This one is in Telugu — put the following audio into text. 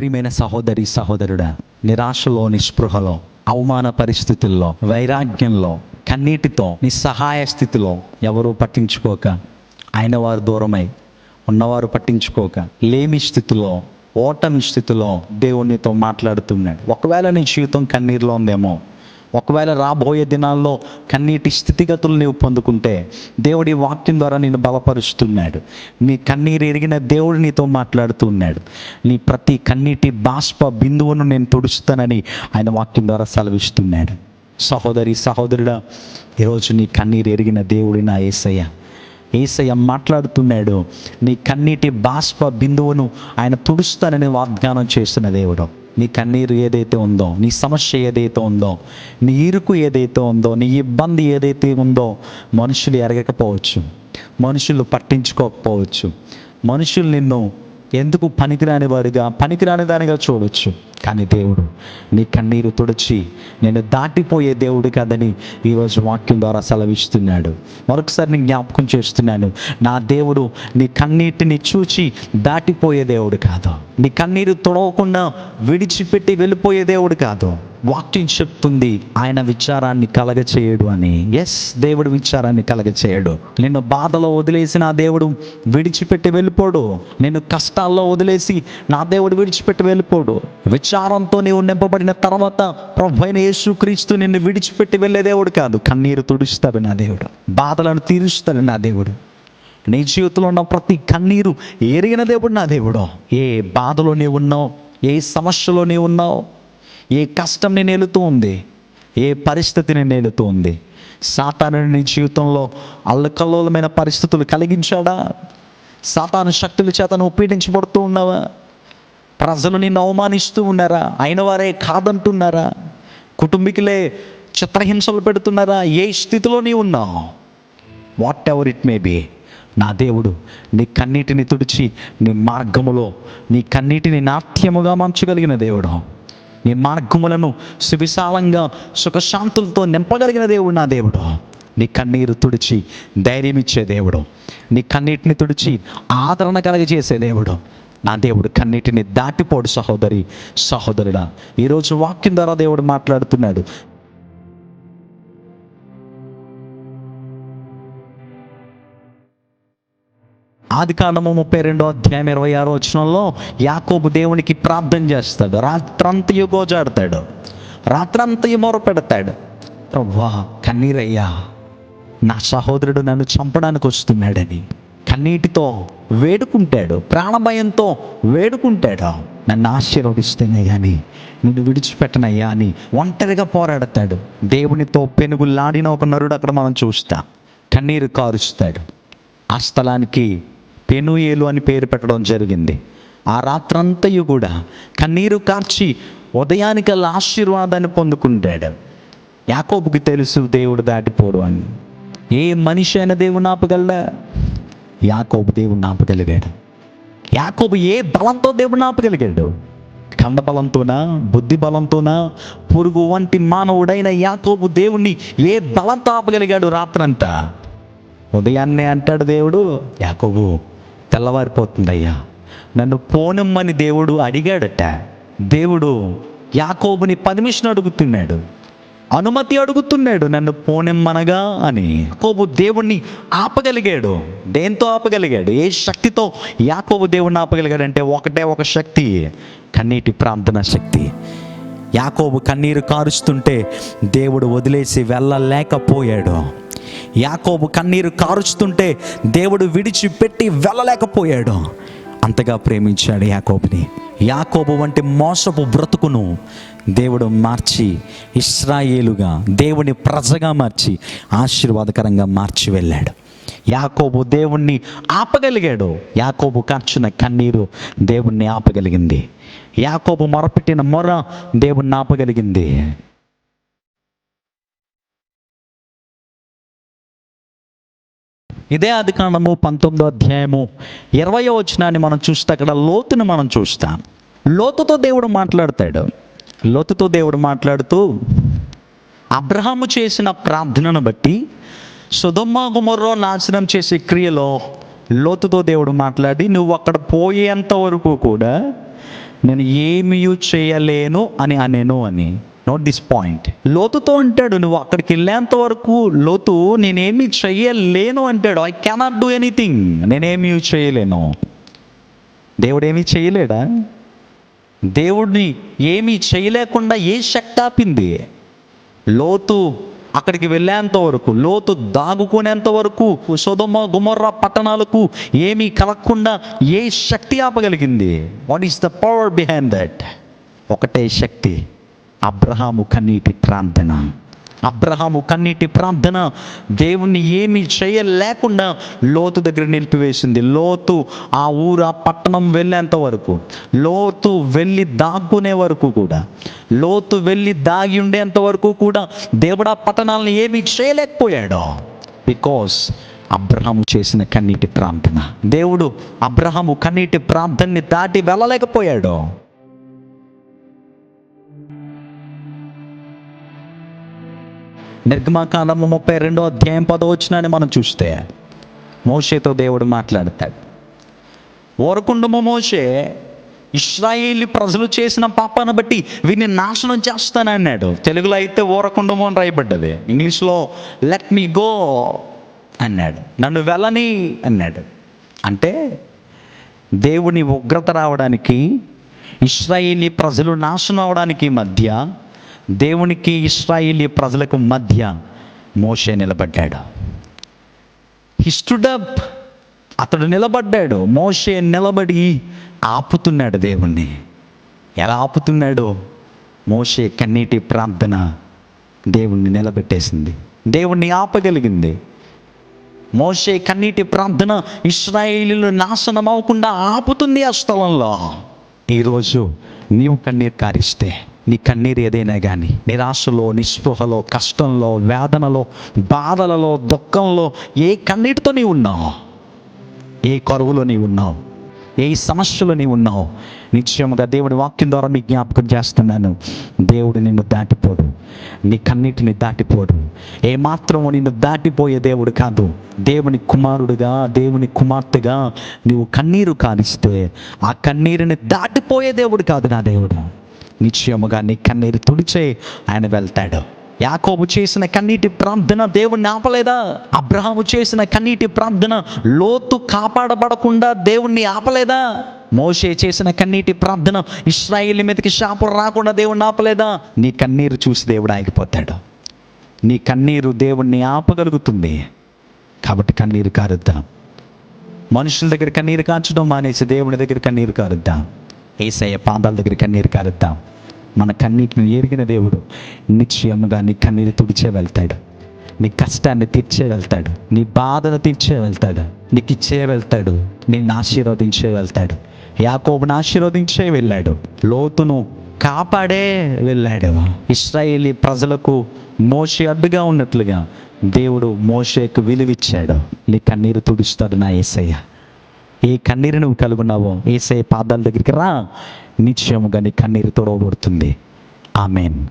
ప్రియమైన సహోదరి సహోదరుడా నిరాశలో నిస్పృహలో అవమాన పరిస్థితుల్లో వైరాగ్యంలో కన్నీటితో నిస్సహాయ స్థితిలో ఎవరూ పట్టించుకోక. ఆయన వారు దూరమై ఉన్నవారు పట్టించుకోక. లేమి స్థితిలో ఓటమి స్థితిలో దేవునితో మాట్లాడుతున్నాడు. ఒకవేళ నీ జీవితం కన్నీరులో ఉందేమో ఒకవేళ రాబోయే దినాల్లో కన్నీటి స్థితిగతులు నీవు పొందుకుంటే దేవుడి వాక్యం ద్వారా నేను బలపరుస్తున్నాడు. నీ కన్నీరు ఎరిగిన దేవుడు నీతో మాట్లాడుతున్నాడు నీ ప్రతి కన్నీటి బాష్ప బిందువును నేను తుడుస్తానని ఆయన వాక్యం ద్వారా సెలవిస్తున్నాడు. సహోదరి సహోదరుడా ఈరోజు నీ కన్నీరు ఎరిగిన దేవుడి నా ఏసయ్య. ఏసయ్య మాట్లాడుతున్నాడు నీ కన్నీటి బాష్ప బిందువును ఆయన తుడుస్తానని వాగ్దానం చేస్తున్న దేవుడు. నీ కన్నీరు ఏదైతే ఉందో నీ సమస్య ఏదైతే ఉందో నీ ఇరుకు ఏదైతే ఉందో నీ ఇబ్బంది ఏదైతే ఉందో మనుషులు ఎరగకపోవచ్చు. మనుషులు పట్టించుకోకపోవచ్చు. మనుషులు నిన్ను ఎందుకు పనికిరాని వారిగా పనికిరాని దానిగా చూడవచ్చు కానీ దేవుడు నీ కన్నీరు తుడిచి నేను దాటిపోయే దేవుడు కాదని ఈరోజు వాక్యం ద్వారా సెలవిస్తున్నాడు. మరొకసారి నేను జ్ఞాపకం చేస్తున్నాను నా దేవుడు నీ కన్నీటిని చూచి దాటిపోయే దేవుడు కాదు. నీ కన్నీరు తుడవకుండా విడిచిపెట్టి వెళ్ళిపోయే దేవుడు కాదు. వాక్యం చెప్తుంది ఆయన విచారాన్ని కలగచేయడు అని. ఎస్ దేవుడు విచారాన్ని కలగచేయడు. నిన్ను బాధలో వదిలేసి నా దేవుడు విడిచిపెట్టి వెళ్ళిపోడు. నేను కష్టాల్లో వదిలేసి నా దేవుడు విడిచిపెట్టి వెళ్ళిపోడు. విచారంతో నీవు నింపబడిన తర్వాత ప్రభు అయిన యేసుక్రీస్తు నిన్ను విడిచిపెట్టి వెళ్ళే దేవుడు కాదు. కన్నీరు తుడుస్తాడు నా దేవుడు. బాధలను తీరుస్తాడు నా దేవుడు. నీ జీవితంలో ఉన్న ప్రతి కన్నీరు ఎరిగిన దేవుడు నా దేవుడు. ఏ బాధలో నీవు ఉన్నావు? ఏ సమస్యలో నీవు ఉన్నావు? ఏ కష్టం నేను ఏలుతూ ఉంది? ఏ పరిస్థితి నేను ఏలుతూ ఉంది? సాతాను నీ జీవితంలో అల్లకల్లోలమైన పరిస్థితులు కలిగించాడా? సాతాను శక్తుల చేత నువ్వు పీడించబడుతూ ఉన్నావా? ప్రజలు నిన్ను అవమానిస్తూ ఉన్నారా? అయిన వారే కాదంటున్నారా? కుటుంబీకులే చిత్రహింసలు పెడుతున్నారా? ఏ స్థితిలో నీ ఉన్నావు? Whatever it may be నా దేవుడు నీ కన్నీటిని తుడిచి నీ మార్గములో నీ కన్నీటిని నాట్యముగా మార్చగలిగిన దేవుడు. నీ మార్గములను సువిశాలంగా సుఖశాంతులతో నింపగలిగిన దేవుడు నా దేవుడు. నీ కన్నీరు తుడిచి ధైర్యం ఇచ్చే దేవుడు. నీ కన్నీటిని తుడిచి ఆదరణ కలగజేసే దేవుడు. నా దేవుడు కన్నీటిని దాటిపోడు సహోదరి సహోదరుడా. ఈరోజు వాక్యం ద్వారా దేవుడు మాట్లాడుతున్నాడు. ఆది కాండము ముప్పై రెండో అధ్యాయం ఇరవై ఆరో వచనంలో యాకోబు దేవునికి ప్రార్థన చేస్తాడు. రాత్రంతయు గోజాడతాడు. రాత్రంతయు మొర పెడతాడు వా కన్నీరయ్యా నా సహోదరుడు నన్ను చంపడానికి వస్తున్నాడని. కన్నీటితో వేడుకుంటాడు ప్రాణభయంతో వేడుకుంటాడు. నన్ను ఆశీర్వదిస్తేనే కానీ నిన్ను విడిచిపెట్టనయ్యా అని ఒంటరిగా పోరాడతాడు. దేవునితో పెనుగులాడిన ఒక నరుడు అక్కడ మనం చూస్తాం. కన్నీరు కారుస్తాడు. ఆ స్థలానికి పెనుయేలు అని పేరు పెట్టడం జరిగింది. ఆ రాత్రంతయు కూడా కన్నీరు కార్చి ఉదయానికల్లా ఆశీర్వాదాన్ని పొందుకుంటాడు. యాకోబుకి తెలుసు దేవుడు దాటిపోడు అని. ఏ మనిషి అయిన దేవుని ఆపగలడా? యాకోబు దేవుని ఆపగలిగాడు యాకోబు ఏ బలంతో దేవుని ఆపగలిగాడు కండ బలంతోనా బుద్ధి బలంతోనా పురుగు వంటి మానవుడైన యాకోబు దేవుణ్ణి ఏ బలంతో ఆపగలిగాడు రాత్రంతా? ఉదయాన్నే అంటాడు దేవుడు యాకోబు తెల్లవారిపోతుందయ్యా నన్ను పోనమ్మని దేవుడు అడిగాడట. దేవుడు యాకోబుని పర్మిషన్ అడుగుతున్నాడు. అనుమతి అడుగుతున్నాడు నన్ను పోనిమ్మనగా అని. కోబు దేవుణ్ణి ఆపగలిగాడు. దేంతో ఆపగలిగాడు? ఏ శక్తితో యాకోబు దేవుణ్ణి ఆపగలిగాడంటే ఒకటే ఒక శక్తి కన్నీటి ప్రార్థన శక్తి. యాకోబు కన్నీరు కారుస్తుంటే దేవుడు వదిలేసి వెళ్ళలేకపోయాడు. యాకోబు కన్నీరు కారుస్తుంటే దేవుడు విడిచిపెట్టి వెళ్ళలేకపోయాడు. అంతగా ప్రేమించాడు యాకోబుని. యాకోబు వంటి మోసపు బ్రతుకును దేవుడు మార్చి ఇస్రాయేలుగా దేవుని ప్రజగా మార్చి ఆశీర్వాదకరంగా మార్చి వెళ్ళాడు. యాకోబు దేవుణ్ణి ఆపగలిగాడు. యాకోబు కార్చిన కన్నీరు దేవుణ్ణి ఆపగలిగింది. యాకోబు మొరపెట్టిన మొర దేవుణ్ణి ఆపగలిగింది. ఇదే అధికారము పంతొమ్మిదో అధ్యాయము ఇరవయో వచనాన్ని మనం చూస్తే అక్కడ లోతును మనం చూస్తాం. లోతుతో దేవుడు మాట్లాడతాడు. లోతుతో దేవుడు మాట్లాడుతూ అబ్రహాము చేసిన ప్రార్థనను బట్టి సుధమ్మ గుమర్రో నాశనం చేసే క్రియలో లోతుతో దేవుడు మాట్లాడి నువ్వు అక్కడ పోయేంత వరకు కూడా నేను ఏమీ చేయలేను అని అనేను అని. నోట్ దిస్ పాయింట్ లోతుతో అంటాడు నువ్వు అక్కడికి వెళ్ళేంత వరకు లోతు నేనేమి చెయ్యలేను అంటాడు. ఐ కెనాట్ డూ ఎనీథింగ్ నేనేమీ చేయలేను దేవుడు ఏమీ చేయలేడా దేవుడిని ఏమీ చేయలేకుండా ఏ శక్తి ఆపింది? లోతు అక్కడికి వెళ్ళేంత వరకు లోతు దాగుకునేంత వరకు సుధమ గుమర్ర పట్టణాలకు ఏమీ కలగకుండా ఏ శక్తి ఆపగలిగింది? What is the power behind that ఒకటే శక్తి. అబ్రహాము కన్నీటి ప్రార్థన. అబ్రహాము కన్నీటి ప్రార్థన దేవుణ్ణి ఏమీ చేయలేకుండా లోతు దగ్గర నిలిపివేసింది. లోతు ఆ ఊరు ఆ పట్టణం వెళ్ళేంత వరకు లోతు వెళ్ళి దాక్కునే వరకు కూడా లోతు వెళ్ళి దాగి ఉండేంత వరకు కూడా దేవుడు ఆ పట్టణాలను ఏమీ చేయలేకపోయాడు. బికాస్ అబ్రహాము చేసిన కన్నీటి ప్రార్థన. దేవుడు అబ్రహాము కన్నీటి ప్రార్థనని దాటి వెళ్ళలేకపోయాడు. నిర్గమకాండము ముప్పై రెండో అధ్యాయం పదవచ్చునని మనం చూస్తే మోషేతో దేవుడు మాట్లాడతాడు. ఓరకుండము మోషే ఇస్రాయేలీ ప్రజలు చేసిన పాపాన్ని బట్టి వీరిని నాశనం చేస్తానన్నాడు. తెలుగులో అయితే ఓరకుండము అని రాయబడ్డది. ఇంగ్లీష్లో లెట్ మీ గో అన్నాడు. నన్ను వెళ్ళని అన్నాడు. అంటే దేవుని ఉగ్రత రావడానికి ఇస్రాయేలీ ప్రజలు నాశనం అవడానికి మధ్య దేవునికి ఇస్రాయిలీ ప్రజలకు మధ్య మోషే నిలబడ్డాడు. హిస్టుడప్ అతడు నిలబడ్డాడు. మోషే నిలబడి ఆపుతున్నాడు దేవుణ్ణి. ఎలా ఆపుతున్నాడు? మోషే కన్నీటి ప్రార్థన దేవుణ్ణి నిలబెట్టేసింది. దేవుణ్ణి ఆపగలిగింది. మోషే కన్నీటి ప్రార్థన ఇస్రాయిలీలు నాశనం అవ్వకుండా ఆపుతుంది ఆ స్థలంలో. ఈరోజు నీవు కన్నీరు కారిస్తే నీ కన్నీరు ఏదైనా కానీ నిరాశలో నిస్పృహలో కష్టంలో వేదనలో బాధలలో దుఃఖంలో ఏ కన్నీటితో నీవు ఉన్నావు? ఏ కరువులో నీవు ఉన్నావు? ఏ సమస్యలో నీవు ఉన్నావు? నిశ్చయముగా దేవుడి వాక్యం ద్వారా మీ జ్ఞాపకం చేస్తున్నాను. దేవుడు నిన్ను దాటిపోడు. నీ కన్నిటిని దాటిపోడు. ఏ మాత్రము నిన్ను దాటిపోయే దేవుడు కాదు. దేవుని కుమారుడుగా దేవుని కుమార్తెగా నీవు కన్నీరు కానిస్తే ఆ కన్నీరుని దాటిపోయే దేవుడు కాదు నా దేవుడు. నిశ్చయముగా నీ కన్నీరు తుడిచే ఆయన వెళ్తాడు. యాకోబు చేసిన కన్నీటి ప్రార్థన దేవుణ్ణి ఆపలేదా? అబ్రహాము చేసిన కన్నీటి ప్రార్థన లోతు కాపాడబడకుండా దేవుణ్ణి ఆపలేదా? మోషే చేసిన కన్నీటి ప్రార్థన ఇస్రాయిల్ మీదకి శాపం రాకుండా దేవుణ్ణి ఆపలేదా? నీ కన్నీరు చూసి దేవుడు ఆగిపోతాడు. నీ కన్నీరు దేవుణ్ణి ఆపగలుగుతుంది. కాబట్టి కన్నీరు కారుద్దాం. మనుషుల దగ్గర కన్నీరు కాచడం మానేసి దేవుని దగ్గర కన్నీరు కారుద్దాం. ఏసయ్య పాదాల దగ్గర కన్నీరు కారుద్దాం. మన కన్నీటిని ఎరిగిన దేవుడు నిశ్చయముగా నీ కన్నీరు తుడిచే వెళ్తాడు నీ కష్టాన్ని తీర్చే వెళ్తాడు నీ బాధను తీర్చే వెళ్తాడు నీకు ఇచ్చే వెళ్తాడు నిన్ను ఆశీర్వదించే వెళ్తాడు యాకోబుని ఆశీర్వదించే వెళ్ళాడు. లోతును కాపాడే వెళ్ళాడు. ఇస్రాయేలీ ప్రజలకు మోషే అడ్డుగా ఉన్నట్లుగా దేవుడు మోషేకు విలువిచ్చాడు. నీ కన్నీరు తుడుస్తాడు నా ఏసయ్య. ఏ కన్నీరు నువ్వు కలుగున్నావో. ఏసే పాదాల దగ్గరికి రా. నిశ్చయముగా నీ కన్నీరు తొడవబడుతుంది. ఆమెన్.